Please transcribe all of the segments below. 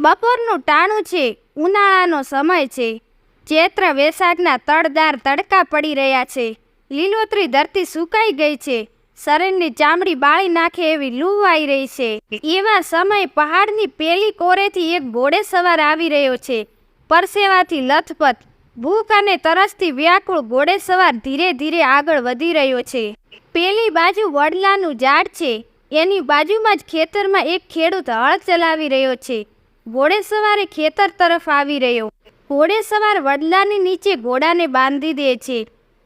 બપોરનું ટાણું છે, ઉનાળાનો સમય છે. ચૈત્ર વૈશાખના તડદાર તડકા પડી રહ્યા છે. લીલોતરી ધરતી સુકાઈ ગઈ છે. શરીરની ચામડી બાળી નાખે એવી લૂ રહી છે. એવા સમય પહાડની પેલી કોરેથી એક ઘોડે સવાર આવી રહ્યો છે. પરસેવાથી લથપથ, ભૂખ અને તરસથી વ્યાકુળ ઘોડે સવાર ધીરે ધીરે આગળ વધી રહ્યો છે. પેલી બાજુ વડલાનું ઝાડ છે. એની બાજુમાં જ ખેતરમાં એક ખેડૂત હળ ચલાવી રહ્યો છે. ઘોડે સવારે ખેતર તરફ આવી રહ્યો. ઘોડે સવાર વડલાની નીચે ઘોડાને બાંધી દે છે.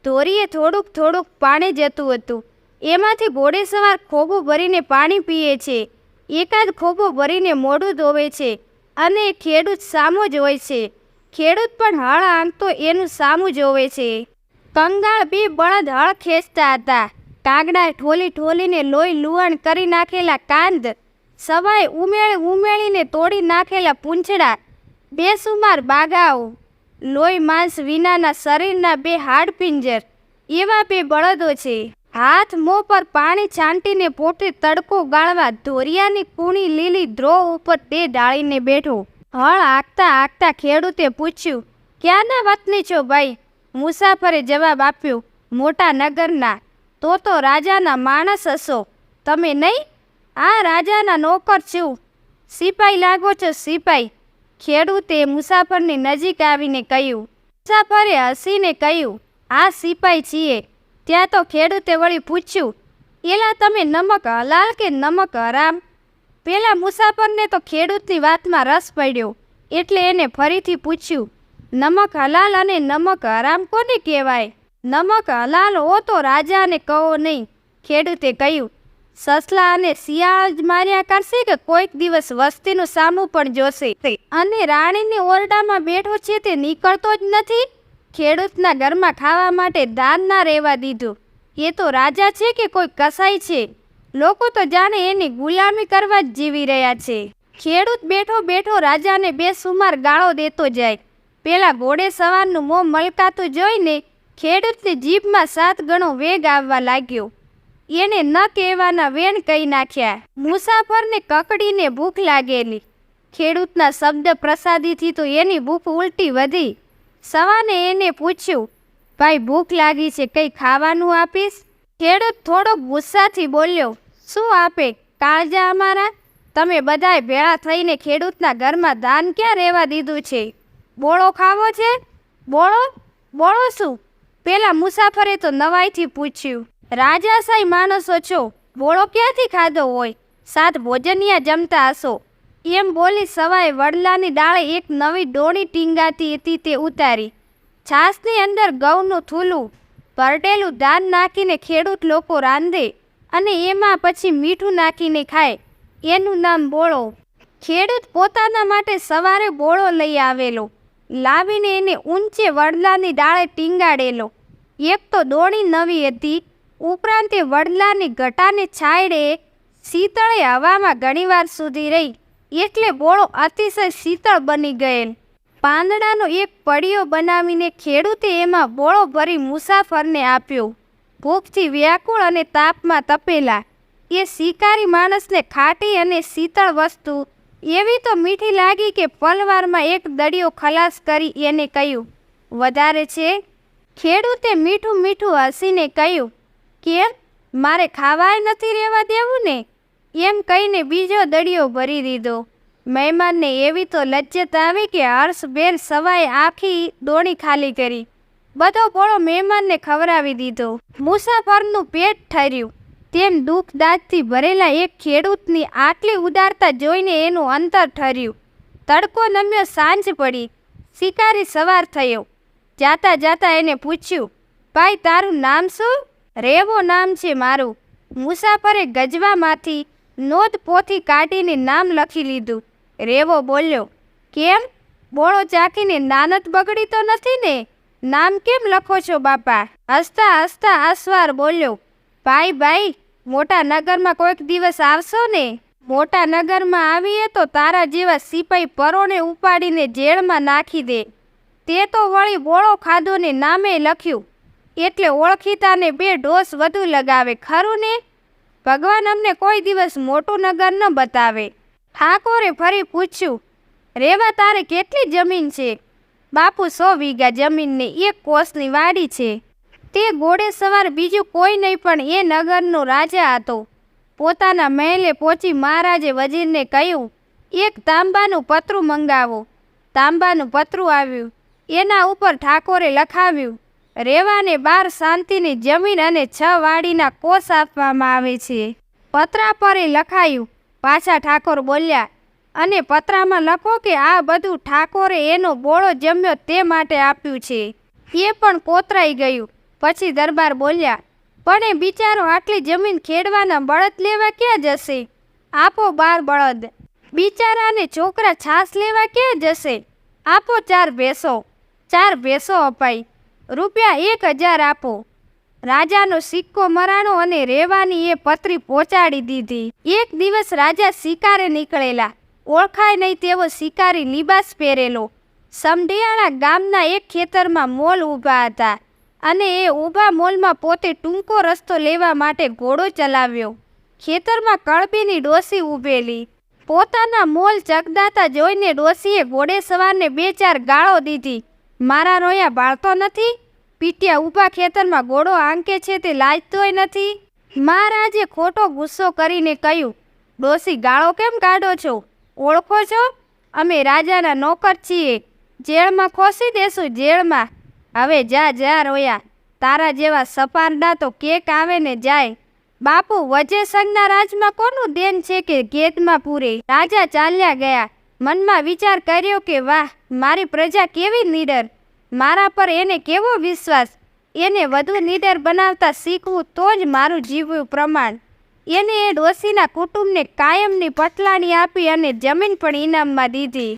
ધોરીએ થોડુંક થોડુંક પાણી જતું હતું. એમાંથી ઘોડે સવાર ખોબું ભરીને પાણી પીએ છે. એકાદ ખોબો ભરીને મોઢું ધોવે છે અને ખેડૂત સામો જ હોય છે. ખેડૂત પણ હળ આંકતો એનું સામું જોવે છે. કંગાળ બે બળદ હળ ખેંચતા હતા. કાગડા ઠોલી ઠોલીને લોહી લુહાણ કરી નાખેલા કાંદ સવાય ઉમેળી ઉમેળીને તોડી નાખેલા પૂંછડા બેસુમાર બાગાઓ, લોહી માંસ વિનાના શરીરના બે હાડપિંજર એવા બે બળદો છે. હાથ મોં પર પાણી છાંટીને પોતે તડકો ગાળવા ધોરિયાની કૂણી લીલી ધ્રો ઉપર તે ડાળીને બેઠો. હળ આંકતા આંકતા ખેડૂતે પૂછ્યું, ક્યાંના વતની છો ભાઈ? મુસાફરે જવાબ આપ્યો, મોટા નગરના. તો તો રાજાના માણસ હશો. તમે નહીં? આ રાજાના નોકર છું. સિપાઈ લાગો છો, સિપાઈ. ખેડૂતે મુસાફરની નજીક આવીને કહ્યું. મુસાફરે હસીને કહ્યું, આ સિપાઈ છીએ. ત્યાં તો ખેડૂતે વળી પૂછ્યું, એલા તમે નમક હલાલ કે નમક હરામ? પેલા મુસાફરને તો ખેડૂતની વાતમાં રસ પડ્યો, એટલે એને ફરીથી પૂછ્યું, નમક હલાલ અને નમક હરામ કોને કહેવાય? નમક હલાલ હો તો રાજાને કહો નહીં. ખેડૂતે કહ્યું સસલા અને શિયાળ જ માર્યા કરશે કે કોઈક દિવસ વસ્તીનું સામું પણ જોશે. અને રાણીની ઓરડામાં બેઠો છે તે નીકળતો જ નથી. ખેડૂતના ઘરમાં ખાવા માટે દાન ના રહેવા દીધું. એ તો રાજા છે કે કોઈ કસાઈ છે? લોકો તો જાણે એની ગુલામી કરવા જ જીવી રહ્યા છે. ખેડૂત બેઠો બેઠો રાજાને બે સુમાર ગાળો દેતો જાય. પેલા ઘોડે સવારનું મોં મલકાતું જોઈને ખેડૂતની જીભમાં સાત ગણો વેગ આવવા લાગ્યો. એને ન કહેવાના વેણ કહી નાખ્યા. મુસાફરને કકડીને ભૂખ લાગેલી. ખેડૂતના શબ્દ પ્રસાદીથી તો એની ભૂખ ઉલટી વધી. સવાને એને પૂછ્યું, ભાઈ, ભૂખ લાગી છે, કંઈ ખાવાનું આપીશ? ખેડૂત થોડોક ગુસ્સાથી બોલ્યો, શું આપે? કાળજા અમારા? તમે બધાએ ભેળા થઈને ખેડૂતના ઘરમાં દાન ક્યાં રહેવા દીધું છે? બોળો ખાવો છે? બોળો? બોળો શું? પેલા મુસાફરે તો નવાઈથી પૂછ્યું રાજાશાહી માણસો છો બોળો ક્યાંથી ખાધો હોય? સાત ભોજનિયા જમતા હશો. એમ બોલી સવાય વડલાની ડાળે એક નવી ડોણી ટીંગાતી હતી તે ઉતારી. છાસની અંદર ઘઉંનું થૂલું, ભરટેલું ધાન નાખીને ખેડૂત લોકો રાંધે અને એમાં પછી મીઠું નાખીને ખાય. એનું નામ બોળો. ખેડૂત પોતાના માટે સવારે બોળો લઈ આવેલો, લાવીને એને ઊંચે વડલાની ડાળે ટીંગાડેલો. એક તો દોણી નવી હતી ઉપરાંત એ વડલાની ઘટાને છાંયડે શીતળે હવામાં ઘણીવાર સુધી રહી. એટલે બોળો અતિશય શીતળ બની ગયેલ. પાંદડાનો એક પડિયો બનાવીને ખેડૂતે એમાં બોળો ભરી મુસાફરને આપ્યો. ભૂખથી વ્યાકુળ અને તાપમાં તપેલા. એ શિકારી માણસને ખાટી અને શીતળ વસ્તુ. એવી તો મીઠી લાગી કે પલવારમાં એક દડિયો ખલાસ કરી એને કહ્યું, વધારે છે? ખેડૂતે મીઠું મીઠું હસીને કહ્યું કેમ મારે ખાવાય નથી રહેવા દેવું ને એમ કહીને બીજો દડિયો ભરી દીધો. મહેમાનને એવી તો લજ્જત આવી કે હર્ષભેર સવાય આખી દોણી ખાલી કરી. બધો પોળો મહેમાનને ખવડાવી દીધો. મુસાફરનું પેટ ઠર્યું. તેમ દુઃખ દાજથી ભરેલા એક ખેડૂતની આટલી ઉદારતા જોઈને એનું અંતર ઠર્યું. તડકો નમ્યો સાંજ પડી. શિકારી સવાર થયો. જાતા જાતા એને પૂછ્યું, ભાઈ, તારું નામ શું? રેવો નામ છે મારું. મુસાફરે ગજવામાંથી નોંધ પોથી કાઢીને નામ લખી લીધું. રેવો બોલ્યો, કેમ? બોળો ચાખીને નાનત બગડી તો નથી ને? નામ કેમ લખો છો બાપા? હસતા હસતા આસવાર બોલ્યો, ભાઈ ભાઈ, મોટા નગરમાં કોઈક દિવસ આવશો ને? મોટા નગરમાં આવીએ તો તારા જેવા સિપાઈ પરોને ઉપાડીને જેલમાં નાખી દે. તે તો વળી બોળો ખાધો ને નામે લખ્યું. એટલે ઓળખીતાને બે ડોસ વધુ લગાવે, ખરું ને? ભગવાન અમને કોઈ દિવસ મોટું નગર ન બતાવે. ઠાકોરે ફરી પૂછ્યું, રેવા તારે કેટલી જમીન છે? બાપુ સો વીઘા જમીનને એક કોસની વાડી છે. તે ઘોડે સવાર બીજું કોઈ નહીં, પણ એ નગરનો રાજા હતો. પોતાના મહેલે પહોંચી મહારાજે વજીરને કહ્યું, એક તાંબાનું પતરું મંગાવો. તાંબાનું પતરું આવ્યું. એના ઉપર ઠાકોરે લખાવ્યું રેવાને બાર શાંતિની જમીન અને છ વાડીના કોષ આપવામાં આવે છે. પત્રા પર લખાયું, પાછા ઠાકોર બોલ્યા, અને પત્રામાં લખો કે આ બધું ઠાકોરે એનો બોળો જમ્યો તે માટે આપ્યું છે. એ પણ કોતરાઈ ગયું. પછી દરબાર બોલ્યા, પણ એ બિચારો આટલી જમીન ખેડવાના બળદ લેવા ક્યાં જશે? આપો બાર બળદ. બિચારાને છોકરા છાસ લેવા ક્યાં જશે? આપો ચાર ભેંસો. ચાર ભેંસો અપાઈ. રૂપિયા એક હજાર આપો. રાજાનો સિક્કો મરાણો અને રેવાની એ પત્રી પહોંચાડી દીધી. એક દિવસ રાજા શિકારે નીકળેલા. ઓળખાય નહીં તેવો શિકારી લિબાસ પહેરેલો. સમઢિયાળા ગામના એક ખેતરમાં મોલ ઊભા હતા અને એ ઊભા મોલમાં પોતે ટૂંકો રસ્તો લેવા માટે ઘોડો ચલાવ્યો. ખેતરમાં કળબીની ડોસી ઊભેલી. પોતાના મોલ ચગદાતા જોઈને ડોસીએ ઘોડે સવારને બે ચાર ગાળો દીધી. મારા રોયા બાળતો નથી, પીટિયા ઊભા ખેતરમાં ગોળો આંકે છે તે લાજતોય નથી. મહારાજે ખોટો ગુસ્સો કરીને કહ્યું, ડોસી ગાળો કેમ કાઢો છો? ઓળખો છો? અમે રાજાના નોકર છીએ. જેલમાં ખોસી દેશું જેલમાં હવે જા જા રોયા. તારા જેવા સપારડા તો કેક આવે ને જાય. બાપુ, વજે સંઘના રાજમાં કોનું દેન છે કે ગેતમાં પૂરે? રાજા ચાલ્યા ગયા. મનમાં વિચાર કર્યો કે વાહ, મારી પ્રજા કેવી નીડર. મારા પર એને કેવો વિશ્વાસ? એને વધુ નીડર બનાવતા શીખવું તો જ મારું જીવવું પ્રમાણ. એને એ ડોશીના કુટુંબને કાયમની પટલાણી આપી અને જમીન પણ ઇનામમાં દીધી.